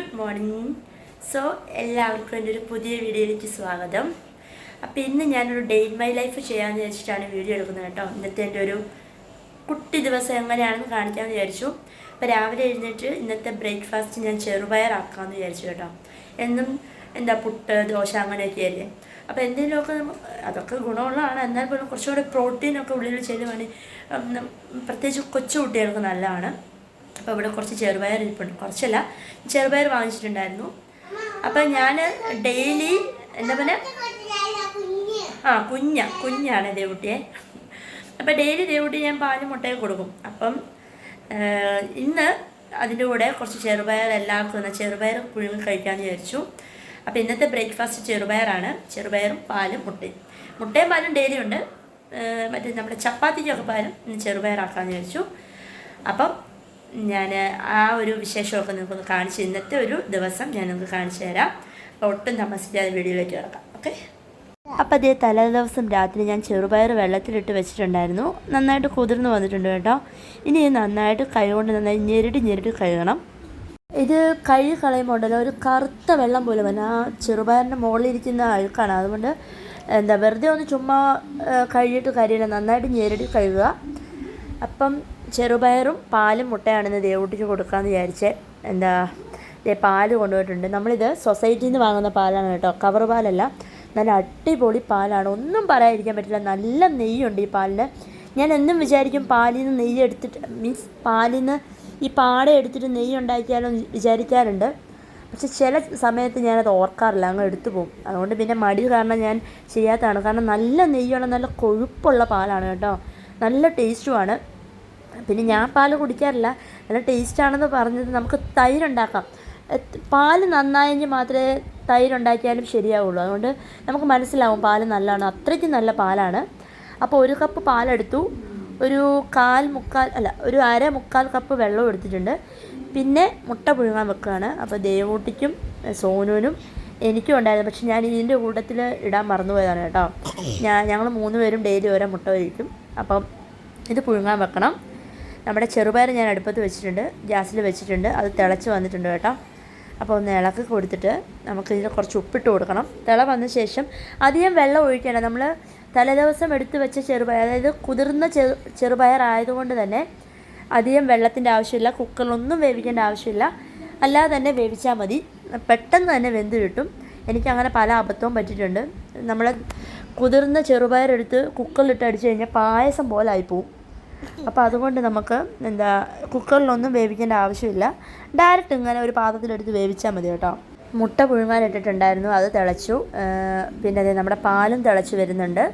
Good morning so എല്ലാവർക്കും എന്റെ ഒരു പുതിയ വീഡിയോയിലേക്ക് സ്വാഗതം. അപ്പോൾ ഇന്ന് ഞാനൊരു ഡേ ഇൻ മൈ ലൈഫ് ചെയ്യാമെന്ന് വിചാരിച്ചിട്ടാണ് വീഡിയോ എടുക്കുന്നത് കേട്ടോ. ഇന്നത്തെ എന്റെ ഒരു കുട്ടി ദിവസം എങ്ങനെയാണെന്ന് കാണിക്കാമെന്ന് വിചാരിച്ചു. അപ്പോൾ രാവിലെ എഴുന്നേറ്റ് ഇന്നത്തെ ബ്രേക്ക്ഫാസ്റ്റ് ഞാൻ ചെറുപയറാക്കാമെന്ന് വിചാരിച്ചു കേട്ടോ. എന്നും എന്താ പുട്ട് ദോശ അങ്ങനെയൊക്കെ അല്ലേ? അപ്പോൾ എന്തെങ്കിലുമൊക്കെ അതൊക്കെ ഗുണമുള്ളതാണ്. എന്നാൽ പോലും കുറച്ചുകൂടെ പ്രോട്ടീനൊക്കെ ഉള്ളിൽ ചെല്ലുവാണെങ്കിൽ പ്രത്യേകിച്ച് കൊച്ചു കുട്ടികൾക്ക് നല്ലതാണ്. അപ്പോൾ ഇവിടെ കുറച്ച് ചെറുപയർ ഇരിപ്പുണ്ട്. കുറച്ചല്ല ചെറുപയർ വാങ്ങിച്ചിട്ടുണ്ടായിരുന്നു. അപ്പം ഞാൻ ഡെയിലി എന്താ പറയുക ആ കുഞ്ഞ കുഞ്ഞാണ് ദേവുട്ടിയെ. അപ്പം ഡെയിലി ദേവുട്ടി ഞാൻ പാലും മുട്ടയും കൊടുക്കും. അപ്പം ഇന്ന് അതിന്റെ കൂടെ കുറച്ച് ചെറുപയർ എല്ലാവർക്കും തന്നെ ചെറുപയർ പുഴുങ്ങി കഴിക്കാമെന്ന് വിചാരിച്ചു. അപ്പോൾ ഇന്നത്തെ ബ്രേക്ക്ഫാസ്റ്റ് ചെറുപയറാണ്. ചെറുപയറും പാലും മുട്ടയും. മുട്ടയും പാലും ഡെയിലി ഉണ്ട്. മറ്റേ നമ്മുടെ ചപ്പാത്തിക്കൊക്കെ പാലും ചെറുപയറാക്കാമെന്ന് വിചാരിച്ചു. അപ്പം ഞാൻ ആ ഒരു വിശേഷമൊക്കെ നിങ്ങൾക്കൊന്ന് കാണിച്ച് ഇന്നത്തെ ഒരു ദിവസം ഞാൻ നിങ്ങൾക്ക് കാണിച്ചു തരാം. ഒട്ടും താമസിക്കാതെ വീഡിയോയിലേക്ക് കിടക്കാം. ഓക്കെ? അപ്പം അതേ തലേ ദിവസം രാത്രി ഞാൻ ചെറുപയർ വെള്ളത്തിലിട്ട് വെച്ചിട്ടുണ്ടായിരുന്നു. നന്നായിട്ട് കുതിർന്നു വന്നിട്ടുണ്ട് കേട്ടോ. ഇനി നന്നായിട്ട് കൈകൊണ്ട് നന്നായി ഞെരടി ഞെരടി കഴുകണം. ഇത് കഴുകി കളയുമ്പോൾ ഉണ്ടല്ലോ ഒരു കറുത്ത വെള്ളം പോലെ വന്നെ ആ ചെറുപയറിന്റെ മുകളിലിരിക്കുന്ന അഴുക്കാണ്. അതുകൊണ്ട് എന്താ വെറുതെ ഒന്ന് ചുമ്മാ കഴുകിയിട്ട് കാര്യമില്ല. നന്നായിട്ട് ഞെരടി കഴുകുക. അപ്പം ചെറുപയറും പാലും മുട്ടയാണെന്ന് ദേവൂട്ടിക്ക് കൊടുക്കാമെന്ന് വിചാരിച്ച് എന്താ ദേ പാൽ കൊണ്ടുപോയിട്ടുണ്ട്. നമ്മളിത് സൊസൈറ്റിയിൽ നിന്ന് വാങ്ങുന്ന പാലാണ് കേട്ടോ. കവർ പാലല്ല. നല്ല അടിപൊളി പാലാണ്. ഒന്നും പറയാതിരിക്കാൻ പറ്റില്ല. നല്ല നെയ്യുണ്ട് ഈ പാലിന്. ഞാൻ എന്നും വിചാരിക്കും പാലിൽ നിന്ന് നെയ്യ് എടുത്തിട്ട് മീൻസ് പാലിൽ നിന്ന് ഈ പാട എടുത്തിട്ട് നെയ്യ് ഉണ്ടാക്കിയാലോ വിചാരിക്കാറുണ്ട്. പക്ഷെ ചില സമയത്ത് ഞാനത് ഓർക്കാറില്ല. അങ്ങ് എടുത്തു പോകും. അതുകൊണ്ട് പിന്നെ മടി കാരണം ഞാൻ ചെയ്യാത്തതാണ്. കാരണം നല്ല നെയ്യുള്ള നല്ല കൊഴുപ്പുള്ള പാലാണ് കേട്ടോ. നല്ല ടേസ്റ്റുമാണ് പിന്നെ ഞാൻ പാൽ കുടിക്കാറില്ല. നല്ല ടേസ്റ്റാണെന്ന് പറഞ്ഞത് നമുക്ക് തൈരുണ്ടാക്കാം. പാൽ നന്നായെങ്കിൽ മാത്രമേ തൈരുണ്ടാക്കിയാലും ശരിയാവുള്ളൂ. അതുകൊണ്ട് നമുക്ക് മനസ്സിലാവും പാൽ നല്ലതാണ്. അത്രയ്ക്ക് നല്ല പാലാണ്. അപ്പോൾ ഒരു കപ്പ് പാലെടുത്തു. ഒരു കാൽ മുക്കാൽ അല്ല ഒരു അര മുക്കാൽ കപ്പ് വെള്ളം എടുത്തിട്ടുണ്ട്. പിന്നെ മുട്ട പുഴുങ്ങാൻ വെക്കുകയാണ്. അപ്പോൾ ദേവൂട്ടിക്കും സോനുവിനും എനിക്കും ഉണ്ടായിരുന്നു. പക്ഷെ ഞാൻ ഇതിന്റെ കൂട്ടത്തിൽ ഇടാൻ മറന്നുപോയതാണ് കേട്ടോ. ഞാൻ ഞങ്ങൾ മൂന്ന് പേരും ഡെയിലി ഓരോ മുട്ട കഴിക്കും. അപ്പം ഇത് പുഴുങ്ങാൻ വെക്കണം. നമ്മുടെ ചെറുപയർ ഞാൻ അടുപ്പത്ത് വെച്ചിട്ടുണ്ട് ഗ്യാസിൽ വെച്ചിട്ടുണ്ട് അത് തിളച്ച് വന്നിട്ടുണ്ട് കേട്ടോ. അപ്പോൾ ഒന്ന് ഇളക്കി കൊടുത്തിട്ട് നമുക്ക് ഇതിൽ കുറച്ച് ഉപ്പിട്ട് കൊടുക്കണം. തിള വന്ന ശേഷം അധികം വെള്ളം ഒഴിക്കേണ്ട നമ്മൾ തലേദിവസം എടുത്ത് വെച്ച ചെറുപയർ അതായത് കുതിർന്ന ചെറു ചെറുപയർ ആയതുകൊണ്ട് തന്നെ അധികം വെള്ളത്തിന്റെ ആവശ്യമില്ല കുക്കറിലൊന്നും വേവിക്കേണ്ട ആവശ്യമില്ല. അല്ലാതെ തന്നെ വേവിച്ചാൽ മതി. പെട്ടെന്ന് തന്നെ വെന്ത് കിട്ടും. എനിക്കങ്ങനെ പല അബദ്ധവും പറ്റിയിട്ടുണ്ട്. നമ്മൾ കുതിർന്ന ചെറുപയർ എടുത്ത് കുക്കറിലിട്ട് അടിച്ചു കഴിഞ്ഞാൽ പായസം പോലെ ആയിപ്പോവും അപ്പോൾ അതുകൊണ്ട് നമുക്ക് എന്താ കുക്കറിലൊന്നും വേവിക്കേണ്ട ആവശ്യമില്ല. ഡയറക്റ്റ് ഇങ്ങനെ ഒരു പാത്രത്തിലെടുത്ത് വേവിച്ചാൽ മതി കേട്ടോ. മുട്ട പുഴുങ്ങാനിട്ടിട്ടുണ്ടായിരുന്നു അത് തിളച്ചു. പിന്നെ അതേ നമ്മുടെ പാലും തിളച്ചു വരുന്നുണ്ട്.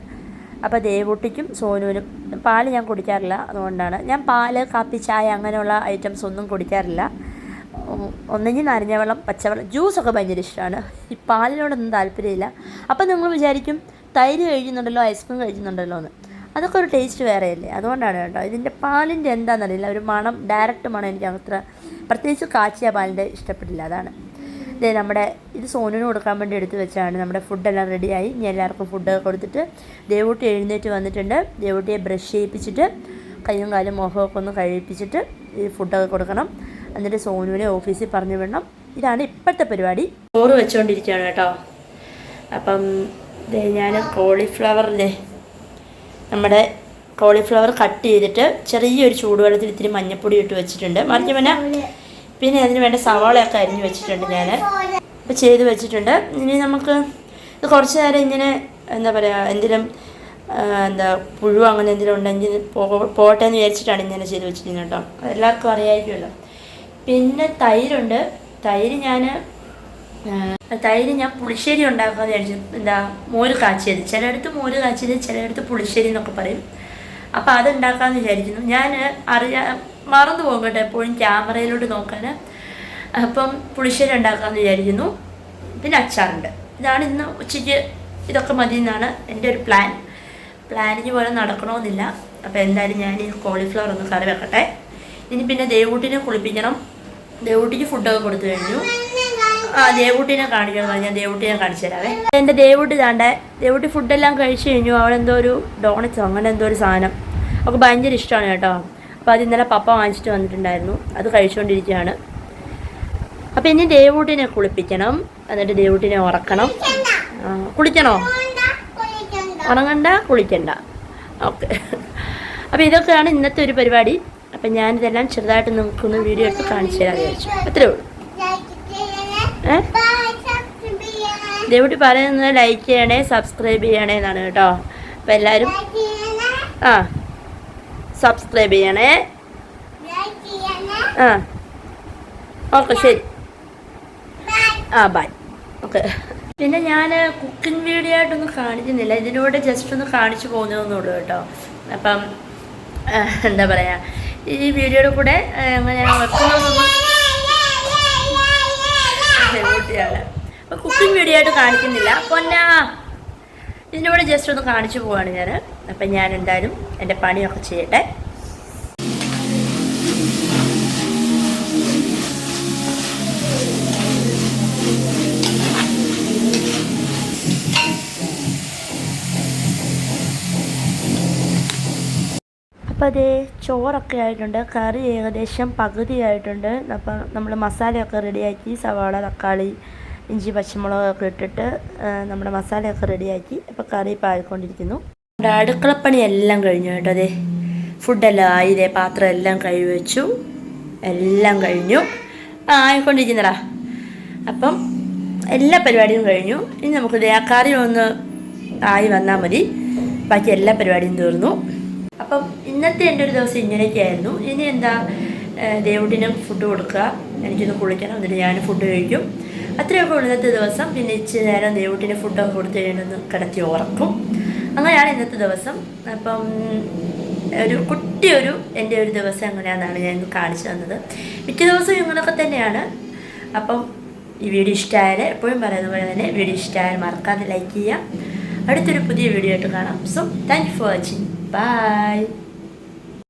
അപ്പോൾ ദേവൂട്ടിക്കും സോനുവിനും പാൽ ഞാൻ കുടിക്കാറില്ല അതുകൊണ്ടാണ്. ഞാൻ പാൽ കാപ്പി ചായ അങ്ങനെയുള്ള ഐറ്റംസ് ഒന്നും കുടിക്കാറില്ല. ഒന്നെങ്കിൽ നാരങ്ങ വെള്ളം പച്ചവെള്ളം ജ്യൂസൊക്കെ ഭയങ്കര ഇഷ്ടമാണ്. ഈ പാലിനോടൊന്നും താല്പര്യമില്ല. അപ്പോൾ നിങ്ങൾ വിചാരിക്കും തൈര് കഴിക്കുന്നുണ്ടല്ലോ ഐസ്ക്രീം കഴിക്കുന്നുണ്ടല്ലോ എന്ന്. അതൊക്കെ ഒരു ടേസ്റ്റ് വേറെയല്ലേ? അതുകൊണ്ടാണ് കേട്ടോ. ഇതിന്റെ പാലിന്റെ എന്താണെന്നറിയില്ല. ഒരു മണം ഡയറക്റ്റ് മണം എനിക്ക് അത്ര പ്രത്യേകിച്ച് കാച്ചിയ പാലിന്റെ ഇഷ്ടപ്പെട്ടില്ല അതാണ്. ഇതേ നമ്മുടെ ഇത് സോനുവിന് കൊടുക്കാൻ വേണ്ടി എടുത്തു വെച്ചാണ് നമ്മുടെ ഫുഡെല്ലാം റെഡിയായി. ഞാൻ എല്ലാവർക്കും ഫുഡ് കൊടുത്തിട്ട് ദേവൂട്ടി എഴുന്നേറ്റ് വന്നിട്ടുണ്ട്. ദേവൂട്ടിയെ ബ്രഷ് ചെയ്യിപ്പിച്ചിട്ട് കയ്യും കാലും മുഖമൊക്കെ ഒന്ന് കഴിപ്പിച്ചിട്ട് ഈ ഫുഡൊക്കെ കൊടുക്കണം. എന്നിട്ട് സോനുവിനെ ഓഫീസിൽ പറഞ്ഞു വിടണം. ഇതാണ് ഇപ്പോഴത്തെ പരിപാടി. ചോറ് വെച്ചുകൊണ്ടിരിക്കുകയാണ് കേട്ടോ. അപ്പം ഞാൻ കോളിഫ്ലവറിന്റെ നമ്മുടെ കോളിഫ്ലവർ കട്ട് ചെയ്തിട്ട് ചെറിയൊരു ചൂടുവെള്ളത്തിൽ ഇത്തിരി മഞ്ഞപ്പൊടി ഇട്ട് വെച്ചിട്ടുണ്ട്. മറിഞ്ഞ പിന്നെ പിന്നെ അതിന് വേണ്ട സവാളയൊക്കെ അരിഞ്ഞ് വെച്ചിട്ടുണ്ട് ഞാൻ അപ്പോൾ ചെയ്ത് വെച്ചിട്ടുണ്ട്. ഇനി നമുക്ക് ഇത് കുറച്ച് നേരം ഇങ്ങനെ എന്താ പറയുക എന്തെങ്കിലും എന്താ പുഴു അങ്ങനെ എന്തെങ്കിലും ഉണ്ടെങ്കിൽ പോട്ടെ എന്ന് വിചാരിച്ചിട്ടാണ് ഇങ്ങനെ ചെയ്ത് വെച്ചിരിക്കുന്നത് കേട്ടോ. എല്ലാവർക്കും അറിയാമായിരിക്കുമല്ലോ പിന്നെ തൈരുണ്ട്. തൈര് ഞാൻ തൈര് ഞാൻ പുളിശ്ശേരി ഉണ്ടാക്കാന്ന് വിചാരിച്ചു. എന്താ മോര് കാച്ചിയത്. ചിലയിടത്ത് മോര് കാച്ചിയത് ചിലയിടത്ത് പുളിശ്ശേരി എന്നൊക്കെ പറയും. അപ്പോൾ അത് ഉണ്ടാക്കാമെന്ന് വിചാരിക്കുന്നു. ഞാൻ അറിയാ മറന്നു പോകട്ടെ കേട്ടോ എപ്പോഴും ക്യാമറയിലോട്ട് നോക്കാൻ അപ്പം പുളിശ്ശേരി ഉണ്ടാക്കാമെന്ന് വിചാരിക്കുന്നു. പിന്നെ അച്ചാറുണ്ട്. ഇതാണ് ഇന്ന് ഉച്ചയ്ക്ക് ഇതൊക്കെ മതി എന്നാണ് എന്റെ ഒരു പ്ലാൻ. പ്ലാനിങ് പോലെ നടക്കണമെന്നില്ല. അപ്പോൾ എന്തായാലും ഞാൻ ഈ കോളിഫ്ലവർ ഒന്ന് കറി വെക്കട്ടെ. ഇനി പിന്നെ ദേവൂട്ടിനെ കുളിപ്പിക്കണം. ദേവൂട്ടിക്ക് ഫുഡൊക്കെ കൊടുത്തു കഴിഞ്ഞു. ആ ദേവൂട്ടിനെ കാണിക്കണം ഞാൻ ദേവൂട്ടിനെ കാണിച്ചു തരാവേ എന്റെ ദേവൂട്ടി താണ്ടേ ദേവൂട്ടി ഫുഡെല്ലാം കഴിച്ചു കഴിഞ്ഞു. അവളെന്തോ ഒരു ഡോണറ്റ്സോ അങ്ങനെ എന്തോ ഒരു സാധനം. അവൾക്ക് ഭയങ്കര ഇഷ്ടമാണ് കേട്ടോ. അപ്പോൾ അത് ഇന്നലെ പപ്പ വാങ്ങിച്ചിട്ട് വന്നിട്ടുണ്ടായിരുന്നു. അത് കഴിച്ചുകൊണ്ടിരിക്കുകയാണ് അപ്പോൾ ഇനി ദേവൂട്ടിനെ കുളിപ്പിക്കണം. എന്നിട്ട് ദേവൂട്ടിനെ ഉറക്കണം. കുളിക്കണോ? ഉറങ്ങണ്ട കുളിക്കണ്ട. ഓക്കെ. അപ്പോൾ ഇതൊക്കെയാണ് ഇന്നത്തെ ഒരു പരിപാടി. അപ്പം ഞാനിതെല്ലാം ചെറുതായിട്ട് നിങ്ങൾക്കൊന്ന് വീഡിയോ എടുത്ത് കാണിച്ചു തരാമെന്ന് വിചാരിച്ചു. അത്രേ ഉള്ളൂ. ഏ? പറയുന്നത് ലൈക്ക് ചെയ്യണേ സബ്സ്ക്രൈബ് ചെയ്യണേ എന്നാണ് കേട്ടോ. അപ്പം എല്ലാരും ആ സബ്സ്ക്രൈബ് ചെയ്യണേ. ആ. ഓക്കെ ശരി. ആ ബൈ ഓക്കെ. പിന്നെ ഞാൻ കുക്കിംഗ് വീഡിയോ ആയിട്ടൊന്നും കാണിക്കുന്നില്ല. ഇതിലൂടെ ജസ്റ്റ് ഒന്ന് കാണിച്ചു പോകുന്നതെന്നുള്ളൂ കേട്ടോ. അപ്പം എന്താ പറയുക ഈ വീഡിയോയുടെ കൂടെ ഞാൻ എങ്ങനെയാണ് കുക്കിംഗ് വീഡിയോ ആയിട്ട് കാണിക്കുന്നില്ല. പൊന്നാ ഇതിലൂടെ ജസ്റ്റ് ഒന്ന് കാണിച്ചു പോവാണ് ഞാൻ അപ്പം ഞാൻ എന്തായാലും എന്റെ പണിയൊക്കെ ചെയ്യട്ടെ. അപ്പോൾ അതേ ചോറൊക്കെ ആയിട്ടുണ്ട്. കറി ഏകദേശം പകുതി ആയിട്ടുണ്ട്. അപ്പം നമ്മൾ മസാലയൊക്കെ റെഡിയാക്കി സവാള തക്കാളി ഇഞ്ചി പച്ചമുളകൊക്കെ ഇട്ടിട്ട് നമ്മുടെ മസാലയൊക്കെ റെഡിയാക്കി അപ്പോൾ കറി ഇപ്പോൾ ആയിക്കൊണ്ടിരിക്കുന്നു. നമ്മുടെ അടുക്കളപ്പണി എല്ലാം കഴിഞ്ഞു കേട്ടോ അതെ ഫുഡെല്ലാം ആയി ഇതേ പാത്രം എല്ലാം കഴുകി വെച്ചു. എല്ലാം കഴിഞ്ഞു. ആ ആയിക്കൊണ്ടിരിക്കുന്നടാ. അപ്പം എല്ലാ പരിപാടിയും കഴിഞ്ഞു. ഇനി നമുക്ക് ആ കറി ഒന്ന് ആയി വന്നാൽ മതി. ബാക്കി എല്ലാ പരിപാടിയും തീർന്നു. അപ്പം ഇന്നത്തെ എന്റെ ഒരു ദിവസം ഇങ്ങനെയൊക്കെയായിരുന്നു. ഇനി എന്താ ദേവുട്ടിന് ഫുഡ് കൊടുക്കുക. എനിക്കൊന്ന് കുളിക്കണം എന്നിട്ട് ഞാൻ ഫുഡ് കഴിക്കും. അത്രയൊക്കെ ഉള്ളൂ ഇന്നത്തെ ദിവസം. പിന്നെ ഇച്ചിരി നേരം ദേവുട്ടിന് ഫുഡൊക്കെ കൊടുത്ത് കഴിഞ്ഞൊന്ന് കിടത്തി ഉറക്കും. അങ്ങനെയാണ് ഇന്നത്തെ ദിവസം. അപ്പം ഒരു കുട്ടിയൊരു എന്റെ ഒരു ദിവസം എങ്ങനെയാണെന്നാണ് ഞാൻ കാണിച്ചു തന്നത്. മിക്ക ദിവസവും ഇങ്ങനെയൊക്കെ തന്നെയാണ്. അപ്പം ഈ വീഡിയോ ഇഷ്ടമായാൽ എപ്പോഴും പറയുന്ന പോലെ തന്നെ വീഡിയോ ഇഷ്ടമായാൽ മറക്കാതെ ലൈക്ക് ചെയ്യുക. അടുത്തൊരു പുതിയ വീഡിയോ ആയിട്ട് കാണാം. So thank you for watching bye